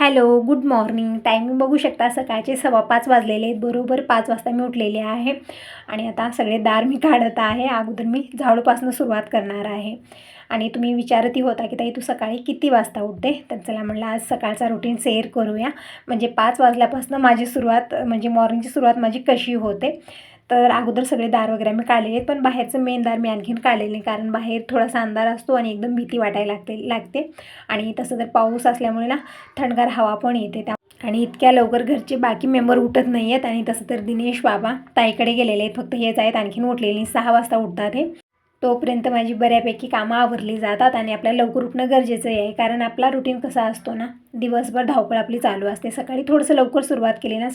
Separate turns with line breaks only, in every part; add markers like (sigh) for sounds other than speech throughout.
Hello good morning. Timing बघू शकता सकाळचे सव्वा पाच वाजलेले आहेत. बरोबर पाच वाजता मी उठलेले आहे. आणि आता सगळे दार मी काढत आहे. अगोदर मी झाडूपासून सुरुवात करणार आहे. आणि तुम्ही विचारतही होता की ताई तू सकाळी किती वाजता उठते? तर चला म्हणलं आज सकाळचा रुटीन शेअर करूया. म्हणजे पाच वाजल्यापासून माझी सुरुवात म्हणजे मॉर्निंगची सुरुवात माझी कशी होते? तर अगोदर सगळे दार वगैरे मी काढलेले आहेत पण बाहेरचं मेन दार मी आणखीन काढलेलं नाही कारण बाहेर थोडासा अंधार असतो आणि एकदम भीती वाटायला लागते लागते. आणि तसं जर पाऊस असल्यामुळे ना थंडगार हवा पण येते त्या आणि इतक्या लवकर घरचे बाकी मेंबर उठत नाही आहेत आणि तसं तर दिनेश बाबा ताईकडे गेलेले आहेत फक्त हेच आहेत आणखीन उठलेले नाही सहा वाजता उठतात हे. तोपर्यंत माझी बऱ्यापैकी कामं आवरली जातात आणि आपल्याला लवकर उठणं गरजेचं आहे कारण आपला रुटीन कसा असतो ना दिवसभर धावपळ आपली चालू असते. सकाळी थोडंसं लवकर सुरुवात केली ना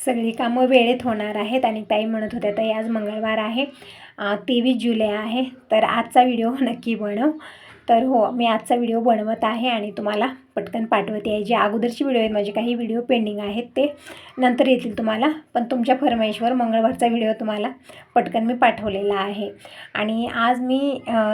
सगळी कामं वेळेत होणार आहेत आणि ताई म्हणत होत्या ताई आज मंगळवार आहे तेवीस जुलै आहे तर आजचा व्हिडिओ (laughs) नक्की बनव. तर हो मी आजचा व्हिडिओ बनवत आहे आणि तुम्हाला पटकन पाठवते आहे. जे अगोदरची व्हिडिओ आहेत माझे काही व्हिडिओ पेंडिंग आहेत ते नंतर येतील तुम्हाला पण तुमच्या फरमाईशवर मंगळवारचा व्हिडिओ तुम्हाला पटकन मी पाठवलेला आहे. आणि आज मी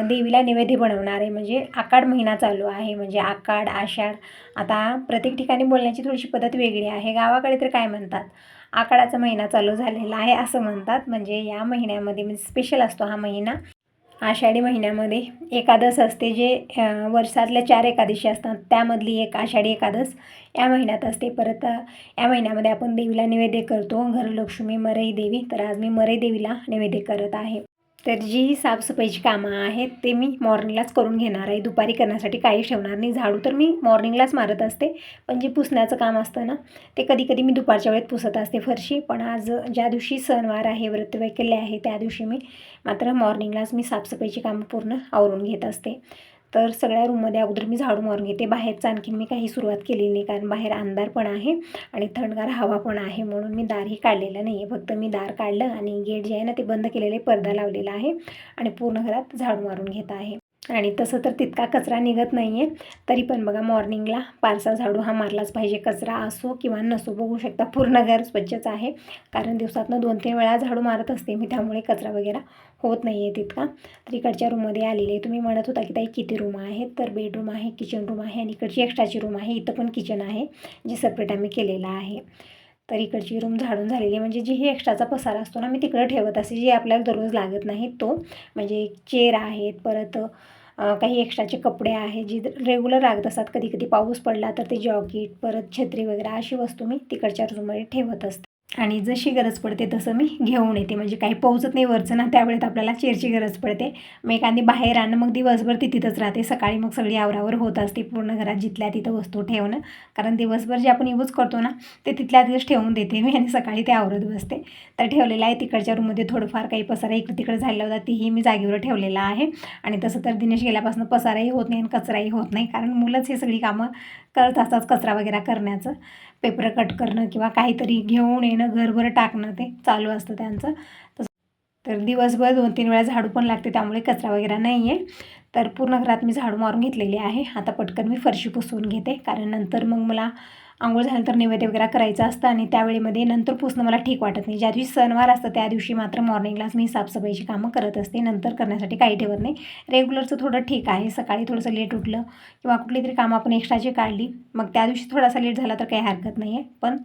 देवीला नैवेद्य बनवणार आहे म्हणजे आकाड महिना चालू आहे म्हणजे आकाड आषाढ आता प्रत्येक ठिकाणी बोलण्याची थोडीशी पद्धत वेगळी आहे. गावाकडे तर काय म्हणतात आखाडाचा महिना चालू झालेला आहे असं म्हणतात. म्हणजे या महिन्यामध्ये म्हणजे स्पेशल असतो हा महिना. आषाढी महिन्यामध्ये एकादश असते जे वर्षातल्या चार एकादशी असतात. त्यामधली एक आषाढी एकादश या महिन्यात असते. परत या महिन्यामध्ये आपण देवीला नैवेद्य करतो. घरलक्ष्मी मरई देवी. तर आज मी मरई देवीला नैवेद्य करत आहे. तर जी साफसफाईची कामं आहेत ते मी मॉर्निंगलाच करून घेणार आहे. दुपारी करण्यासाठी काही ठेवणार नाही. झाडू तर मी मॉर्निंगलाच मारत असते. पण जे पुसण्याचं काम असतं ना ते कधी कधी मी दुपारच्या वेळेत पुसत असते फरशी. पण आज ज्या दिवशी सणवार आहे व्रत वैकल्य आहे त्या दिवशी मी मात्र मॉर्निंगलाच मी साफसफाईची कामं पूर्ण आवरून घेत असते. तर सगळ्या रूममध्ये अगोदर मी झाडू मारून घेते. बाहेरचं आणखीन मी काही सुरुवात केलेली नाही कारण बाहेर अंधार पण आहे आणि थंडगार हवा पण आहे म्हणून मी दारही काढलेलं नाही आहे फक्त मी दार काढलं आणि गेट जे आहे ना ते बंद केलेले पडदा लावलेला आहे आणि पूर्ण घरात झाडू मारून घेत आहे. आणि तसं तर तितका कचरा निघत नाही आहे तरी पण बघा मॉर्निंगला पारसा झाडू हा मारलाच पाहिजे. कचरा असो किंवा नसो बघू शकता पूर्ण घर स्वच्छच आहे. कारण दिवसातनं दोन तीन वेळा झाडू मारत असते मी त्यामुळे कचरा वगैरे होत नाही आहे तितका. तर इकडच्या रूममध्ये आलेले तुम्ही म्हणत होता की ताई किती रूम आहेत? तर बेडरूम आहे किचन रूम आहे आणि इकडची एक्स्ट्राची रूम आहे इथं पण किचन आहे जे सेपरेट आम्ही केलेलं आहे. तर इकडची रूम झाडून झालेली म्हणजे जी ही एक्स्ट्राचा पसारा असतो ना मी तिकडं ठेवत असे जे आपल्याला दररोज लागत नाही तो. म्हणजे चेअर आहेत परत काही एक्स्ट्राचे कपडे आहेत जे रेग्युलर लागत असतात. कधी कधी पाऊस पडला तर ते जॉकेट परत छत्री वगैरे अशी वस्तू मी तिकडच्या रूममध्ये ठेवत असते. आणि जशी गरज पडते तसं मी घेऊन येते. म्हणजे काही पोहोचत नाही वरचं ना त्यावेळेत आपल्याला चेअरची गरज पडते. मग एखादी बाहेर आणणं मग दिवसभर ती तिथंच राहते. सकाळी मग सगळी आवरावर होत असते. पूर्ण घरात जिथल्या तिथं वस्तू ठेवणं. कारण दिवसभर जे आपण यूज करतो ना ते तिथल्या तिथंच ठेवून देते मी आणि सकाळी ते आवरत बसते. तर ठेवलेलं आहे तिकडच्या रूममध्ये थोडंफार काही पसारा इकडे तिकडे झालेला होता. तीही मी जागेवर ठेवलेला आहे. आणि तसं तर दिनेश गेल्यापासून पसाराही होत नाही आणि कचराही होत नाही. कारण मुलंच हे सगळी कामं करत असतात कचरा वगैरे करण्याचं. पेपर कट करणं किंवा काहीतरी घेऊन येणं घरभर टाकणं ते चालू असतं त्यांचं. तसं तर दिवसभर दोन तीन वेळा झाडू पण लागते त्यामुळे कचरा वगैरे नाही आहे तर पूर्ण घरात मी झाडू मारून घेतलेली आहे. आता पटकन मी फरशी पुसवून घेते कारण नंतर मग मला आंघोळ झाल्यानंतर नैवेद्य वगैरे करायचं असतं आणि त्यावेळेमध्ये नंतर पुसणं मला ठीक वाटत नाही. ज्या दिवशी सणवार असतं त्या दिवशी मात्र मॉर्निंगलाच मी साफसफाईची कामं करत असते. नंतर करण्यासाठी काही ठेवत नाही. रेग्युलरचं थोडं ठीक आहे. सकाळी थोडंसं लेट उठलं किंवा कुठली तरी कामं आपण एक्स्ट्राची काढली मग त्या दिवशी थोडासा लेट झाला तर काही हरकत नाही आहे पण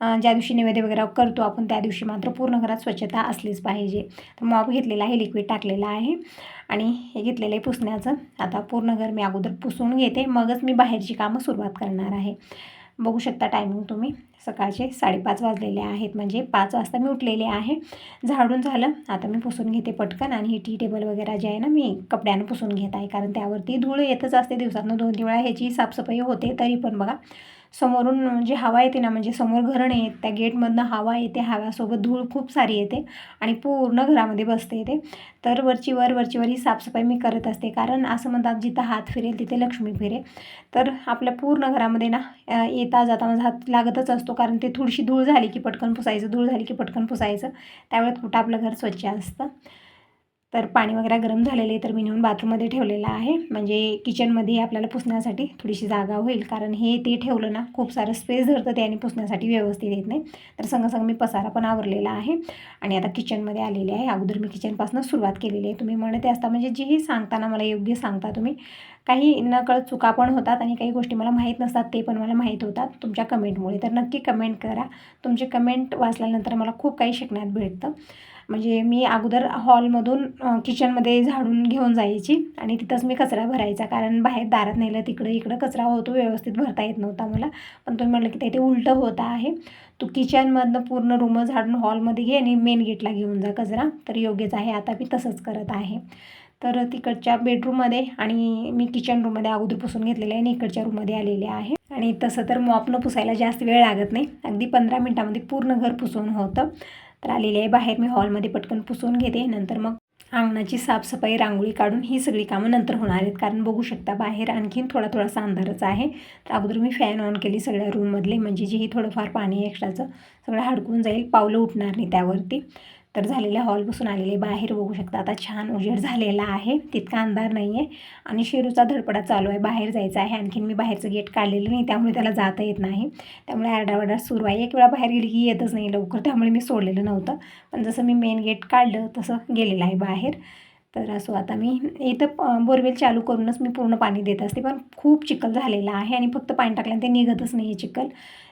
ज्या दिवशी नैवेद्य वगैरे करतो आपण त्या दिवशी मात्र पूर्ण घरात स्वच्छता असलीच पाहिजे. तर मॉप घेतलेला आहे लिक्विड टाकलेलं आहे आणि हे घेतलेलं आहे पुसण्याचं. आता पूर्ण घर मी अगोदर पुसून घेते. मगच मी बाहेरची कामं सुरुवात करणार आहे. बघू शकता टायमिंग तुम्ही. सकाळचे साडेपाच वाजलेले आहेत. म्हणजे पाच वाजता मी उठलेले आहे. झाडून झालं. आता मी पुसून घेते पटकन आणि ही टी टेबल वगैरे जे आहे ना मी कपड्यानं पुसून घेत आहे. कारण त्यावरती धूळ येतच असते. दिवसातनं दोन तीन वेळा ह्याची साफसफाई होते तरी पण बघा. समोरून जी हवा येते ना म्हणजे समोर घरं नाही त्या गेटमधनं हवा येते हव्यासोबत धूळ खूप सारी येते आणि पूर्ण घरामध्ये बसते येते. तर वरचीवर वरचीवर ही साफसफाई मी करत असते. कारण असं म्हणतात जिथं हात फिरेल तिथे लक्ष्मी फिरे. तर आपल्या पूर्ण घरामध्ये ना येता जाता माझा हात लागतच असतो. कारण ते थोडीशी धूळ झाली की पटकन पुसायचं धूळ झाली की पटकन पुसायचं. त्यावेळेत कुठं आपलं घर स्वच्छ असतं. तर पाणी वगैरे गरम झालेले तर मी नेऊन बाथरूममध्ये ठेवलेलं आहे. म्हणजे किचनमध्ये आपल्याला पुसण्यासाठी थोडीशी जागा होईल कारण हे ते ठेवलं ना खूप सारं स्पेस धरतं ते आणि पुसण्यासाठी व्यवस्थित येत नाही. तर संगसंग मी पसारा पण आवरलेला आहे आणि आता किचनमध्ये आलेले आहे. अगोदर मी किचनपासून सुरुवात केलेली आहे. तुम्ही म्हणते असता म्हणजे जेही सांगताना मला योग्य सांगता तुम्ही. काही नकळत चुका पण होतात आणि काही गोष्टी मला माहीत नसतात ते पण मला माहीत होतात तुमच्या कमेंटमुळे तर नक्की कमेंट करा. तुमचे कमेंट वाचल्यानंतर मला खूप काही शिकण्यात भेटतं. म्हणजे मी अगोदर हॉलमधून किचनमध्ये झाडून घेऊन जायची आणि तिथंच मी कचरा भरायचा. कारण बाहेर दारात नेलं तिकडं इकडं कचरा होतो व्यवस्थित भरता येत नव्हता मला. पण तुम्ही म्हटलं की ते उलटं होत आहे. तू किचनमधनं पूर्ण रूम झाडून हॉलमध्ये घे आणि मेन गेटला घेऊन जा कचरा. तर योग्यच आहे आता मी तसंच करत आहे. तर तिकडच्या बेडरूममध्ये आणि मी किचन रूममध्ये अगोदर पुसून घेतलेले आहे आणि इकडच्या रूममध्ये आलेले आहे. आणि तसं तर मॉपनं पुसायला जास्त वेळ लागत नाही. अगदी पंधरा मिनटामध्ये पूर्ण घर पुसून होतं. तर आलेली आहे बाहेर. मी हॉलमध्ये पटकन पुसून घेते. नंतर मग अंगणाची साफसफाई रांगोळी काढून ही सगळी कामं नंतर होणार आहेत. कारण बघू शकता बाहेर आणखीन थोडा थोडासा अंधारच आहे. तर अगोदर मी फॅन ऑन केली सगळ्या रूममधले म्हणजे जेही थोडंफार पाणी एक्स्ट्राचं सगळं हडकून जाईल. पावलं उठणार नाही त्यावरती. तर झालेल्या हॉलपासून आलेले बाहेर बघू शकता. आता छान उजेड झालेला आहे. तितका अंधार नाही आहे आणि शेरूचा धडपडा चालू आहे. बाहेर जायचा आहे. आणखीन मी बाहेरचं गेट काढलेलं नाही. त्यामुळे त्याला जाता येत नाही. त्यामुळे आरडावडा सुरू आहे. एक वेळा बाहेर गेली की येतच नाही लवकर. त्यामुळे मी सोडलेलं नव्हतं. पण जसं मी मेन गेट काढलं तसं गेलेलं आहे बाहेर. तर असो आता मी इथं बोरवेल चालू करूनच मी पूर्ण पाणी देत असते. पण खूप चिखल झालेला आहे आणि फक्त पाणी टाकल्याने ते निघतच नाही आहे चिखल.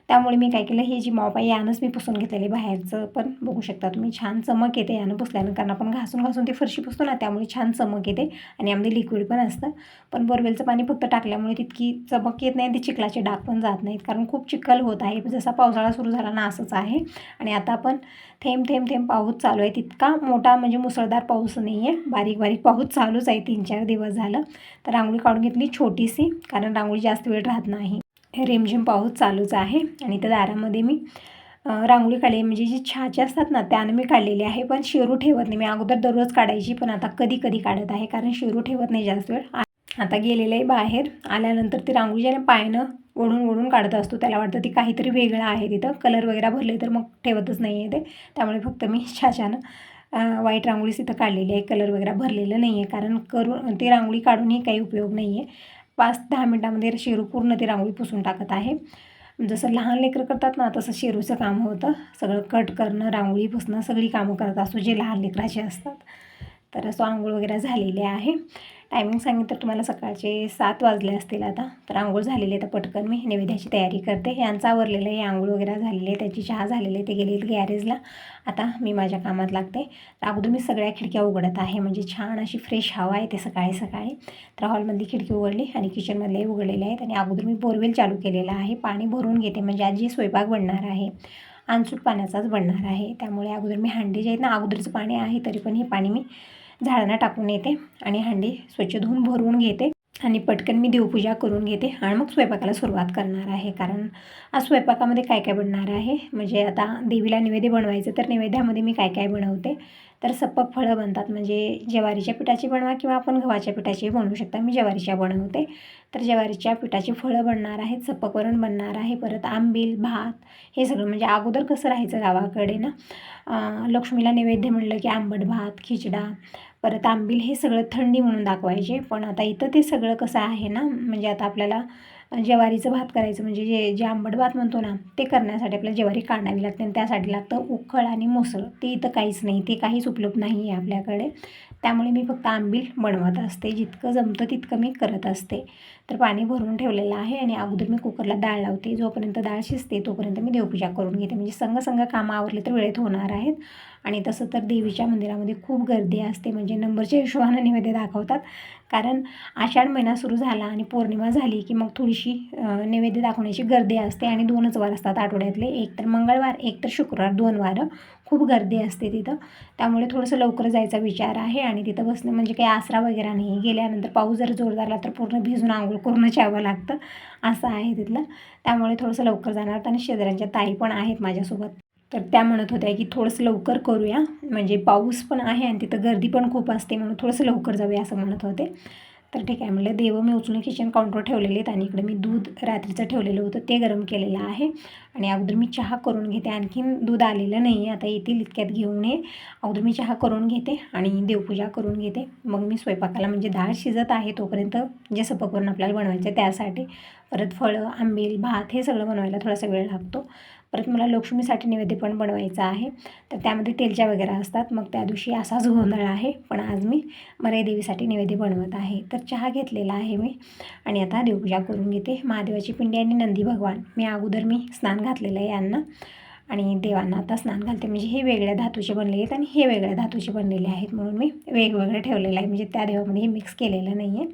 त्यामुळे मी काय केलं हे जी मॉप आहे यानंच मी पुसून घेतलेली बाहेरचं. पण बघू शकता तुम्ही छान चमक येते यानं पुसल्यानं. कारण आपण घासून घासून ते फरशी पुसतो ना त्यामुळे छान चमक येते. आणि यामध्ये लिक्विड पण असतं. पण बोरवेलचं पाणी फक्त टाकल्यामुळे तितकी चमक येत नाही ते चिखलाचे डाग पण जात नाहीत. कारण खूप चिखल होत आहे. जसा पावसाळा सुरू झाला ना असंच आहे. आणि आता पण थेंब थेंब थेंब पाऊस चालू आहे. तितका मोठा म्हणजे मुसळधार पाऊस नाही आहे बारीक बारीक पाऊस चालूच आहे. तीन चार दिवस झालं. तर रांगोळी काढून घेतली छोटीशी. कारण रांगोळी जास्त वेळ राहत नाही. रिमझिम पाऊस चालूच आहे आणि त्या दारामध्ये मी रांगोळी काढली. म्हणजे जी छाचे असतात ना त्यानं मी काढलेली आहे. पण शेरू ठेवत नाही. मी अगोदर दररोज काढायची पण आता कधी कधी काढत आहे. कारण शेरू ठेवत नाही जास्त वेळ. आता गेलेलं आहे बाहेर. आल्यानंतर ती रांगोळी ज्याने पायनं ओढून ओढून काढत असतो त्याला वाटतं ती काहीतरी वेगळं आहे तिथं. कलर वगैरे भरले तर मग ठेवतच नाही आहे ते. त्यामुळे फक्त मी छाछानं वाईट रांगोळीच तिथं काढलेली आहे. कलर वगैरे भरलेलं नाही आहे कारण करून ती रांगोळी काढूनही काही उपयोग नाही आहे पाच दहा मिनटामध्ये शेरू पूर्ण ती रांगोळी पुसून टाकत आहे. जसं लहान लेकरं करतात ना तसं शेरूचं काम होतं. सगळं कट करणं रांगोळी पुसणं सगळी कामं करत असतो जे लहान लेकराचे असतात. तर असं आंघोळ वगैरे झालेले आहे. टायमिंग सांगितलं तर तुम्हाला सकाळचे सात वाजले असतील आता. तर आंघोळ झालेली आहे तर पटकन मी नैवेद्याची तयारी करते. यांचा आवरलेलं आहे आंघोळ वगैरे झालेली आहे त्याची चहा झालेली आहे ते गेले गॅरेजला. आता मी माझ्या कामात लागते. तर अगोदर मी सगळ्या खिडक्या उघडत आहे म्हणजे छान अशी फ्रेश हवा आहे ते सकाळी सकाळी. तर हॉलमधली खिडकी उघडली आणि किचनमधले उघडलेले आहेत. आणि अगोदर मी बोरवेल चालू केलेला आहे. पाणी भरून घेते म्हणजे आजी स्वयंपाक बनणार आहे. अनसूट पाण्याचाच बनणार आहे. त्यामुळे अगोदर मी हांडी जे आहेत ना अगोदरचं पाणी आहे तरी पण हे पाणी मी झाडांना टाकून येते आणि हांडी स्वच्छ धुवून भरवून घेते. आणि पटकन मी देवपूजा करून घेते आणि मग स्वयंपाकाला सुरुवात करणार आहे. कारण आज स्वयंपाकामध्ये काय काय बनणार आहे? म्हणजे आता देवीला नैवेद्य बनवायचं तर नैवेद्यामध्ये मी काय काय बनवते? तर सप्पक फळं बनतात. म्हणजे ज्वारीच्या पिठाची बनवा किंवा आपण गव्हाच्या पिठाची बनवू शकता. मी ज्वारीच्या बनवते. तर ज्वारीच्या पिठाची फळं बनणार आहेत. सप्पक वरण बनणार आहे. परत आंबील भात हे सगळं. म्हणजे अगोदर कसं राहायचं गावाकडे ना? लक्ष्मीला नैवेद्य म्हणलं की आंबट भात खिचडा परत आंबील हे सगळं थंडी म्हणून दाखवायचे. पण आता इथं ते सगळं कसं आहे ना? म्हणजे आता आपल्याला ज्वारीचं भात करायचं म्हणजे जे जे आंबट भात म्हणतो ना ते करण्यासाठी आपल्याला ज्वारी काढावी लागते आणि त्यासाठी लागतं उखळ आणि मोसळ. ते इथं काहीच नाही ते काहीच उपलब्ध नाही आहे आपल्याकडे. त्यामुळे मी फक्त आंबील बनवत असते. जितकं जमतं तितकं मी करत असते. तर पाणी भरून ठेवलेलं आहे आणि अगोदर मी कुकरला डाळ लावते. जोपर्यंत डाळ शिजते तोपर्यंत मी देवपूजा करून घेते. म्हणजे संग संग कामं आवरले तर वेळेत होणार आहेत. आणि तसं तर देवीच्या मंदिरामध्ये खूप गर्दी असते म्हणजे नंबरच्या हिशोबानं नैवेद्य दाखवतात. कारण आषाढ महिना सुरू झाला आणि पौर्णिमा झाली की मग थोडीशी नैवेद्य दाखवण्याची गर्दी असते आणि दोनच वार असतात आठवड्यातले. एक तर मंगळवार एक तर शुक्रवार दोन वारं. खूप गर्दी असते तिथं. त्यामुळे थोडंसं लवकर जायचा विचार आहे आणि तिथं बसणं म्हणजे काही आसरा वगैरे नाही. गेल्यानंतर पाऊस जर जोरदार तर पूर्ण भिजून आंघोळ करूनच यावं लागतं. असं आहे तिथलं. त्यामुळे थोडंसं लवकर जाणार आणि शेजाऱ्यांच्या ताई पण आहेत माझ्यासोबत. तर त्या म्हणत होत्या की थोडंसं लवकर करूया. म्हणजे पाऊस पण आहे आणि तिथं गर्दी पण खूप असते म्हणून थोडंसं लवकर जाऊया असं म्हणत होते. तर ठीक आहे म्हणलं देव मी उचलून किचन काउंटर ठेवलेले आहेत आणि इकडे मी दूध रात्रीचं ठेवलेलं होतं ते गरम केलेलं आहे. आणि अगोदर मी चहा करून घेते. आणखीन दूध आलेलं नाही आहे. आता येतील इतक्यात घेऊन ये. अगोदर मी चहा करून घेते आणि देवपूजा करून घेते. मग मी स्वयंपाकाला म्हणजे डाळ शिजत आहे तोपर्यंत जे सपकवरून आपल्याला बनवायचं आहे त्यासाठी. परत फळं आंबेल भात हे सगळं बनवायला थोडासा वेळ लागतो. परत मला लक्ष्मीसाठी नैवेद्य पण बनवायचा आहे. तर त्यामध्ये तेलच्या वगैरे असतात. मग त्या दिवशी असाच गोंधळ आहे पण आज मी मरे देवीसाठी नैवेद्य बनवत आहे. तर चहा घेतलेला आहे मी आणि आता देवपूजा करून घेते. महादेवाची पिंडी आणि नंदी भगवान. मी अगोदर मी स्नान घातलेलं आहे यांना आणि देवांना आता स्नान घालते. म्हणजे हे वेगळ्या धातूचे बनलेले आहेत आणि हे वेगळ्या धातूचे बनलेले आहेत म्हणून मी वेगवेगळे ठेवलेलं आहे. म्हणजे त्या देवामध्ये हे मिक्स केलेलं नाही आहे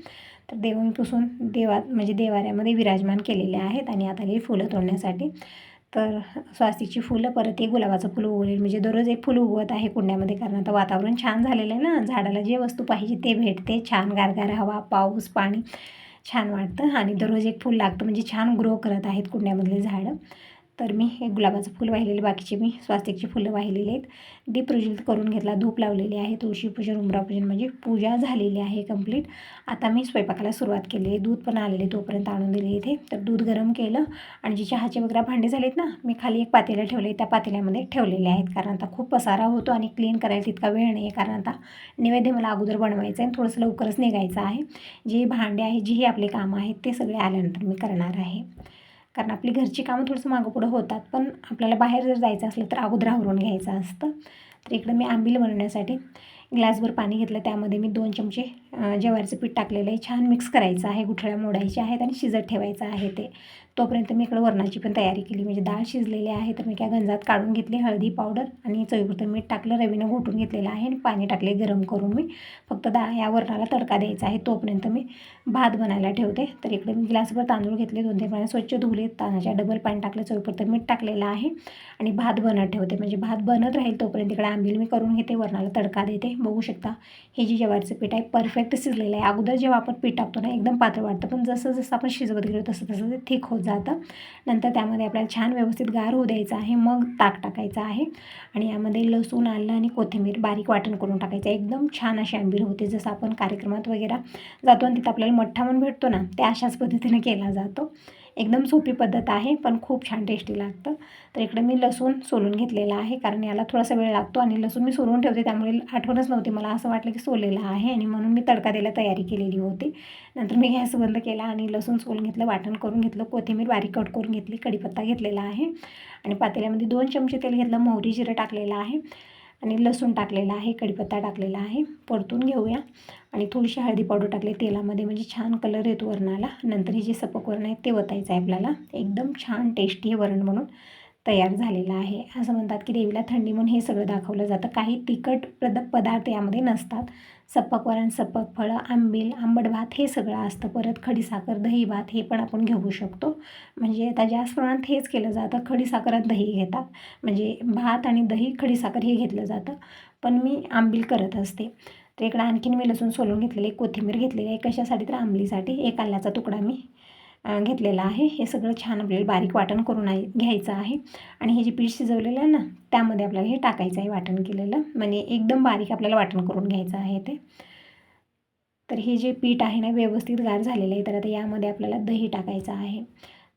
तर देव मी पुसून देवात म्हणजे देवाऱ्यामध्ये विराजमान केलेले आहेत आणि आता हे फुलं तोडण्यासाठी तर स्वास्तिकची फुलं परत एक गुलाबाचं फुलं उगवलेलं म्हणजे दररोज एक फुलं उगवत आहे कुंड्यामध्ये कारण आता वातावरण छान झालेलं आहे ना. झाडाला जे वस्तू पाहिजे ते भेटते. छान गारगार हवा पाऊस पाणी छान वाटतं. आणि दररोज एक फूल लागतं. म्हणजे छान ग्रो करत आहेत कुंड्यामधले झाडं. तर मी हे गुलाबाचं फुल वाहिलेले बाकीचे मी स्वास्तिकची फुलं वाहिलेली आहेत. दीप प्रज्वलित करून घेतला धूप लावलेली आहे तुळशीपूजन उमरापूजन म्हणजे पूजा झालेली आहे कंप्लीट आता मी स्वयंपाकाला सुरुवात केली आहे. दूध पण आलेले तोपर्यंत आणून दिले इथे. तर दूध गरम केलं आणि जे चहाचे वगैरे भांडे झालेत ना मी खाली एक पातेलं ठेवले त्या पातेल्यामध्ये ठेवलेले आहेत कारण आता खूप पसारा होतो आणि क्लीन करायला तितका वेळ नाही आहे कारण आता नैवेद्य मला अगोदर बनवायचं आहे आणि थोडंसं लवकरच निघायचं आहे. जे भांडे आहे जी आपले कामं आहेत ते सगळे आल्यानंतर मी करणार आहे. कारण आपली घरची कामं थोडंसं मागं पुढं होतात. पण आपल्याला बाहेर जर जायचं असलं तर अगोदर आवरून घ्यायचं असतं. तर इकडं मी आंबील बनवण्यासाठी ग्लासभर पाणी घेतलं. त्यामध्ये मी दोन चमचे ज्वारीचं पीठ टाकलेलं आहे. छान मिक्स करायचं आहे. गुठळ्या मोडायच्या आहेत आणि शिजत ठेवायचं आहे ते. तोपर्यंत मी इकडं वरणाची पण तयारी केली. म्हणजे डाळ शिजलेली आहे तर मी काय गंजात काढून घेतली हळदी पावडर आणि चवीपुरतं मीठ टाकलं रवीनं घोटून घेतलेलं आहे आणि पाणी टाकले गरम करून मी. फक्त दा या वरणाला तडका द्यायचा आहे तोपर्यंत मी भात बनायला ठेवते. तर इकडे मी ग्लासभर तांदूळ घेतले दोन तीन पाणी स्वच्छ धुले तांदळाच्या डबल पाणी टाकलं चवीपुरतं मीठ टाकलेलं आहे आणि भात बनत ठेवते. म्हणजे भात बनत राहील तोपर्यंत इकडे आंबील मी करून घेते वरणाला तडका देते. बघू शकता हे जे जेवारीचं पीठ आहे परफेक्ट शिजलेलं आहे. अगोदर जेव्हा आपण पीठ टाकतो ना एकदम पातळ वाटतं. पण जसं जसं आपण शिजवत गेलो तसं तसं ते थिक होत जातं. नंतर त्यामध्ये आपल्याला छान व्यवस्थित गार होऊ द्यायचं आहे मग ताक टाकायचं आहे. आणि यामध्ये लसूण आलं आणि कोथिंबीर बारीक वाटण करून टाकायचं. एकदम छान अशी आंबील होते. जसं आपण कार्यक्रमात वगैरे जातो आणि तिथं आपल्याला मठ्ठा म्हणून भेटतो ना ते अशाच पद्धतीने केला जातो. एकदम सोपी पद्धत आहे पण खूप छान टेस्टी लागतं. तर इकडे मी लसूण सोलून घेतलेला आहे कारण याला थोडासा वेळ लागतो आणि लसूण मी सोलून ठेवते त्यामुळे आठवणच नव्हती मला असं वाटलं की सोलेला आहे आणि म्हणून मी तडका द्यायला तयारी केलेली होती. नंतर मी गॅस बंद केला आणि लसूण सोलून घेतलं वाटण करून घेतलं कोथिंबीर बारीक कट करून घेतली कढीपत्ता घेतलेला आहे आणि पातेल्यामध्ये दोन चमचे तेल घेतलं मोहरी जिरं टाकलेलं आहे. आणि लसूण टाकलेला आहे कढीपत्ता टाकलेला आहे परतून घेऊया. आणि थोडीशी हळदी पावडर टाकली तेलामध्ये म्हणजे छान कलर येतो वरणाला. नंतर हे जे सपक वरण आहे ते वतायचं आहे आपल्याला. एकदम छान टेस्टी हे वरण म्हणून तयार झालेलं आहे. असं म्हणतात की देवीला थंडी म्हणून हे सगळं दाखवलं जातं. काही तिखट प्रद पदार्थ यामध्ये नसतात. सपक वरण सपक फळं आंबील आंबट भात हे सगळं असतं. परत खडीसाखर दही भात हे पण आपण घेऊ शकतो. म्हणजे आता जास्त प्रमाणात हेच केलं जातं खडीसाखरात दही घेतात. म्हणजे भात आणि दही खडीसाखर हे घेतलं जातं. पण मी आंबील करत असते. तर इकडं आणखीन मी लसूण सोलून घेतलेले कोथिंबीर घेतलेली आहे. कशासाठी? तर आंबलीसाठी. एक आल्याचा तुकडा मी घेतलेला आहे. हे सगळं छान आपल्याला बारीक वाटण करून आहे घ्यायचं आहे. आणि हे जे पीठ शिजवलेलं आहे ना त्यामध्ये आपल्याला हे टाकायचं आहे वाटण केलेलं. म्हणजे एकदम बारीक आपल्याला वाटण करून घ्यायचं आहे ते. तर हे जे पीठ आहे ना व्यवस्थित गार झालेलं आहे तर आता यामध्ये आपल्याला दही टाकायचं आहे.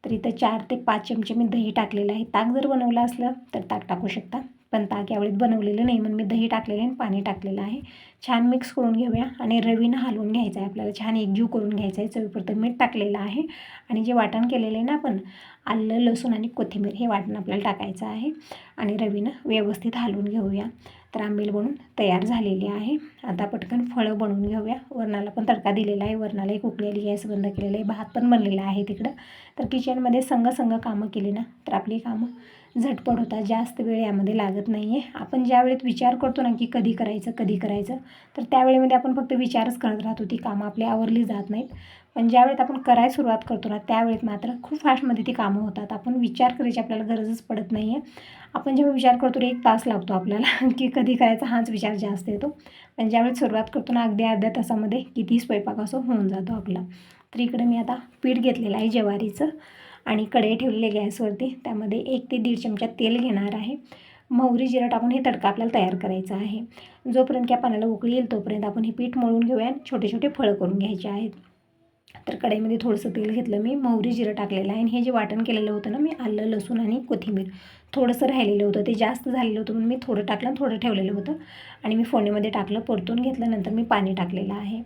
तर इथं चार ते पाच चमचे मी दही टाकलेलं आहे. ताक जर बनवलं असलं तर ताक टाकू शकता. पण ताक यावेळेस बनवलेलं नाही. म्हणून मी दही टाकलेलं आहे आणि पाणी टाकलेलं आहे. छान मिक्स करून घेऊया आणि रवीनं हलवून घ्यायचं आहे आपल्याला. छान एकजीव करून घ्यायचं आहे. चवीपुरतं मीठ टाकलेलं आहे. आणि जे वाटण केलेलं आहे ना आपण आलं लसूण आणि कोथिंबीर हे वाटण आपल्याला टाकायचं आहे. आणि रवीनं व्यवस्थित हलवून घेऊया. तर आंबील बनून तयार झालेली आहे. आता पटकन फळं बनवून घेऊया. वरणाला पण तडका दिलेला आहे. वरणाला एक उकलेली गॅस बंद केलेलं आहे. भात पण बनलेला आहे तिकडं. तर किचनमध्ये संघ संघ कामं केली ना तर आपली कामं झटपट होतात जास्त वेळ यामध्ये लागत नाही आहे आपण ज्या वेळेत विचार करतो ना की कधी करायचं कधी करायचं तर त्यावेळेमध्ये आपण फक्त विचारच करत राहतो. ती कामं आपली आवरली जात नाहीत. पण ज्यावेळेत आपण करायला सुरुवात करतो ना त्यावेळेत मात्र खूप फास्टमध्ये ती कामं होतात. आपण विचार करायची आपल्याला गरजच पडत नाही आहे आपण जेव्हा विचार करतो एक तास लागतो आपल्याला (laughs) की कधी करायचा हाच विचार जास्त येतो. पण ज्यावेळेस सुरुवात करतो ना अगदी अर्ध्या तासामध्ये किती स्वयंपाक असो होऊन जातो आपला. तर इकडे मी आता पीठ घेतलेलं आहे ज्वारीचं. आणि कढई ठेवलेली गॅसवरती. त्यामध्ये एक ते दीड चमचा तेल घेणार आहे. मोहरी जिरा टाकून हे तडका आपल्याला तयार करायचा आहे. जोपर्यंत त्या पाण्याला उकळी येईल तोपर्यंत आपण हे पीठ मळून घेऊया. आणि छोटे छोटे फळं करून घ्यायचे आहेत. तर कढईमध्ये थोडंसं तेल घेतलं मी. मोहरी जिरं टाकलेलं आहे आणि हे जे वाटण केलेलं होतं ना मी आलं लसूण आणि कोथिंबीर थोडंसं राहिलेलं होतं. ते जास्त झालेलं होतं म्हणून मी थोडं टाकलं आणि थोडं ठेवलेलं होतं. आणि मी फोडणीमध्ये टाकलं परतून घेतलं. नंतर मी पाणी टाकलेलं आहे.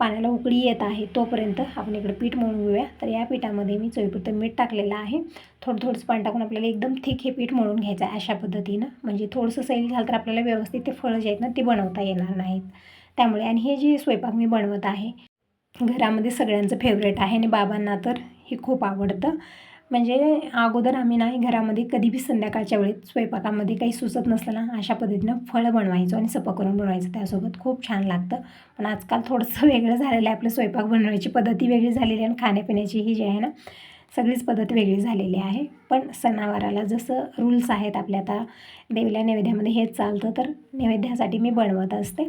पाण्याला उकळी येत आहे तोपर्यंत आपण इकडे पीठ मळून घेऊया. तर या पिठामध्ये मी चवीपुरतं मीठ टाकलेलं आहे. थोडं थोडंसं पाणी टाकून आपल्याला एकदम थिक हे पीठ मळून घ्यायचं आहे अशा पद्धतीनं. म्हणजे थोडंसं सैल झालं तर आपल्याला व्यवस्थित ते फळं जे आहेत ना ते बनवता येणार नाहीत. त्यामुळे आणि हे जे स्वयंपाक मी बनवत आहे घरामध्ये सगळ्यांचं फेवरेट आहे आणि बाबांना तर हे खूप आवडतं. म्हणजे अगोदर आम्ही नाही घरामध्ये कधी बी संध्याकाळच्या वेळेत स्वयंपाकामध्ये काही सुचत नसलं ना अशा पद्धतीनं फळं बनवायचो आणि सपा करून बनवायचं. त्यासोबत खूप छान लागतं. पण आजकाल थोडंसं (laughs) वेगळं झालेलं आहे. आपलं स्वयंपाक बनवायची पद्धती वेगळी झालेली आहे आणि खाण्यापिण्याची ही जी आहे ना सगळीच पद्धत वेगळी झालेली आहे. पण सणावाराला जसं रूल्स आहेत आपल्या आता देवीला नैवेद्यामध्ये हेच चालतं तर नैवेद्यासाठी मी बनवत असते.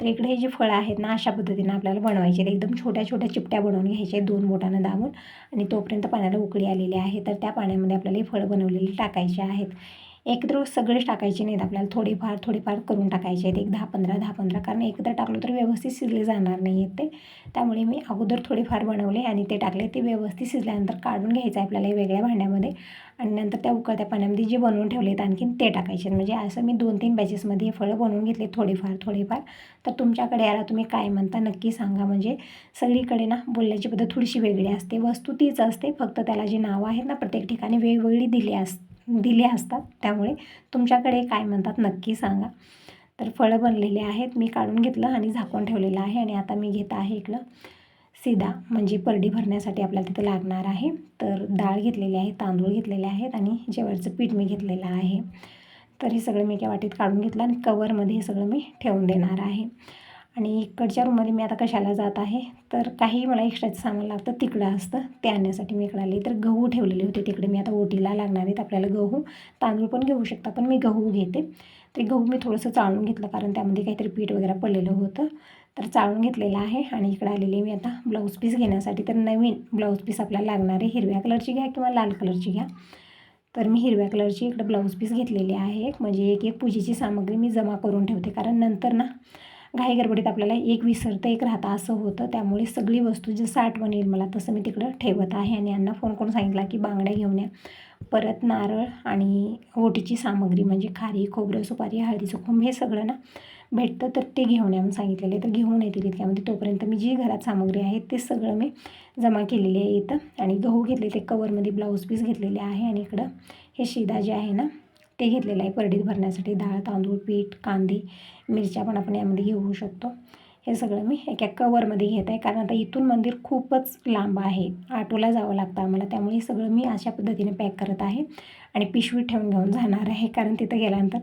तर इकडे हे जे फळं आहेत ना अशा पद्धतीनं आपल्याला बनवायचे. एकदम छोट्या छोट्या चिपट्या बनवून घ्यायचे दोन बोटानं दाबून. आणि तोपर्यंत पाण्याला उकळी आलेली आहे. तर त्या पाण्यामध्ये आपल्याला हे फळं बनवलेली टाकायची आहेत. एकत्र सगळेच टाकायचे नाहीत आपल्याला. थोडेफार थोडेफार करून टाकायचे आहेत. एक दहा पंधरा दहा पंधरा कारण एकत्र टाकलं तर व्यवस्थित शिजले जाणार नाही आहेत ते. त्यामुळे मी अगोदर थोडेफार बनवले आणि ते टाकले. ते व्यवस्थित शिजल्यानंतर काढून घ्यायचं आहे आपल्याला वेगळ्या भांड्यामध्ये. आणि नंतर त्या उकळत्या पाण्यामध्ये जे बनवून ठेवले आहेत आणखीन ते टाकायचे म्हणजे असं मी दोन तीन बॅचेसमध्ये फळं बनवून घेतले थोडेफार थोडेफार. तर तुमच्याकडे याला तुम्ही काय म्हणता नक्की सांगा. म्हणजे सगळीकडे ना बोलण्याची पद्धत थोडीशी वेगळी असते. वस्तू तीच असते. फक्त त्याला जी नावं आहेत ना प्रत्येक ठिकाणी वेगवेगळी दिली असते. दिले असतात. त्यामुळे तुमच्याकडे काय म्हणतात नक्की सांगा. तर फळं बनलेले आहेत मी काढून घेतलं आणि झाकून ठेवलेलं आहे आणि आता मी घेत आहे इकडं सीधा म्हणजे परडी भरण्यासाठी आपल्याला तिथं लागणार आहे. तर डाळ घेतलेली आहे तांदूळ घेतलेले आहेत आणि जेवरचं पीठ मी घेतलेलं आहे. तर हे सगळं मी एका वाटीत काढून घेतलं आणि कवरमध्ये हे सगळं मी ठेवून देणार आहे. आणि इकडच्या रूममध्ये मी आता कशाला जात आहे? तर काही मला एक्स्ट्राचं सामान लागतं तिकडं असतं. ते आणण्यासाठी मी इकडं आले. तर गहू ठेवलेले होते तिकडे. मी आता ओटीला लागणार आहेत आपल्याला गहू. तांदूळ पण घेऊ शकता पण मी गहू घेते. ते गहू मी थोडंसं चाळून घेतलं कारण त्यामध्ये काहीतरी पीठ वगैरे पडलेलं होतं. तर चाळून घेतलेलं आहे आणि इकडं आलेली मी आता ब्लाऊज पीस घेण्यासाठी. तर नवीन ब्लाऊज पीस आपल्याला लागणार आहे. हिरव्या कलरची घ्या किंवा लाल कलरची घ्या. तर मी हिरव्या कलरची इकडं ब्लाऊज पीस घेतलेली आहे. म्हणजे एक एक पूजेची सामग्री मी जमा करून ठेवते. कारण नंतर ना घाईगडबडीत आपल्याला एक विसरतं एक राहतं असं होतं. त्यामुळे सगळी वस्तू जसं आठवण येईल मला तसं मी तिकडं ठेवत आहे. आणि यांना फोन करून सांगितला की बांगड्या घेऊन या. परत नारळ आणि ओटीची सामग्री म्हणजे खारी खोबरं सुपारी हळदीचं खोंब हे सगळं ना भेटतं तर ते घेऊन या. म्हणून सांगितलेलं तर घेऊन येतील इतक्यामध्ये म्हणजे तोपर्यंत मी जी घरात सामग्री आहे ते सगळं मी जमा केलेली आहे इथं. आणि गहू घेतले ते कवरमध्ये ब्लाऊज पीस घेतलेले आहे. आणि इकडं हे शिदा जे आहे ना ते घेतलेलं आहे. परडीत भरण्यासाठी डाळ तांदूळ पीठ कांदे मिरच्या पण आपण यामध्ये घेऊ शकतो. हे सगळं मी एका कवरमध्ये घेत आहे. कारण आता इथून मंदिर खूपच लांब आहे. ऑटोला जावं लागतं आम्हाला. त्यामुळे हे सगळं मी अशा पद्धतीने पॅक करत आहे. आणि पिशवी ठेवून घेऊन जाणार आहे. कारण तिथं गेल्यानंतर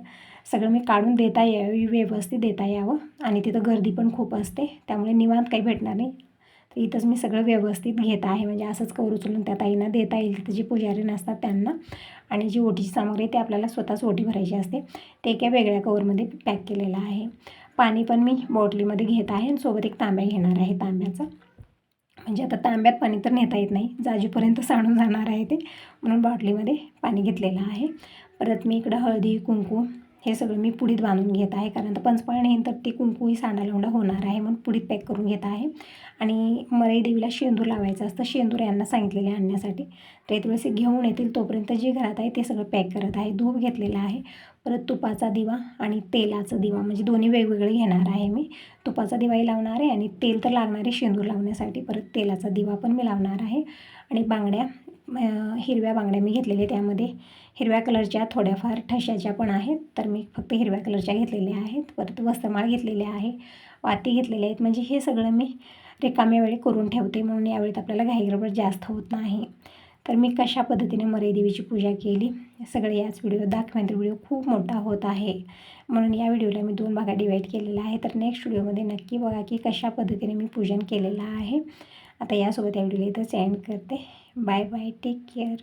सगळं मी काढून देता यावी व्यवस्थित देता यावं. आणि तिथं गर्दी पण खूप असते. त्यामुळे निवांत काही भेटणार नाही. तर इथंच मी सगळं व्यवस्थित घेत आहे. म्हणजे असंच कवर उचलून त्या ताईंना देता येईल. तिथं जे पुजारी नसतात त्यांना. आणि जी ओटीची सामग्री आहे ते आपल्याला स्वतःच ओटी भरायची असते. ते एका वेगळ्या कवरमध्ये पॅक केलेलं आहे. पाणी पण मी बॉटलीमध्ये घेत आहे आणि सोबत एक तांब्या घेणार आहे तांब्याचा. म्हणजे आता तांब्यात पाणी तर नेता येत नाही जाजीपर्यंत सांडून जाणार आहे ते. म्हणून बॉटलीमध्ये पाणी घेतलेलं आहे. परत मी इकडं हळदी कुंकू हे सगळं मी पुढीत बांधून घेत आहे. कारण आता पंचपाळणे तर ते कुंकूही सांडालोंडा होणार आहे म्हणून पुढीत पॅक करून घेत आहे. आणि मराई देवीला शेंदूर लावायचं असतं शेंदूर यांना सांगितलेले आणण्यासाठी. तर येते वेळेस घेऊन येतील. तोपर्यंत जे घरात आहे ते सगळं पॅक करत आहे. धूप घेतलेला आहे. परत तुपाचा दिवा आणि तेलाचा दिवा म्हणजे दोन्ही वेगवेगळे घेणार आहे मी. तुपाचा दिवाही लावणार आहे आणि तेल तर लागणार आहे शेंदूर लावण्यासाठी. परत तेलाचा दिवा पण मी लावणार आहे. आणि बांगड्या हिरव्या बांगड्या मी घेतलेल्या त्यामध्ये. हिरव्या कलरच्या थोड्याफार ठशाच्या पण आहेत तर मी फक्त हिरव्या कलरच्या घेतलेल्या आहेत. परत वस्त्रमाळ घेतलेल्या आहे वाती घेतलेल्या आहेत. म्हणजे हे सगळं मी रिकाम्या वेळी करून ठेवते म्हणून यावेळेत आपल्याला घाईगडबड जास्त होत नाही. तर मी कशा पद्धतीने मराई देवीची पूजा केली सगळे याच व्हिडिओ दाखवेन तर व्हिडिओ खूप मोठा होत आहे. म्हणून या व्हिडिओला मी दोन भागात डिवाईड केलेला आहे. तर नेक्स्ट व्हिडिओमध्ये नक्की बघा की कशा पद्धतीने मी पूजन केलेलं आहे. आता यासोबत या व्हिडिओला इथंच एंड करते. Bye bye take care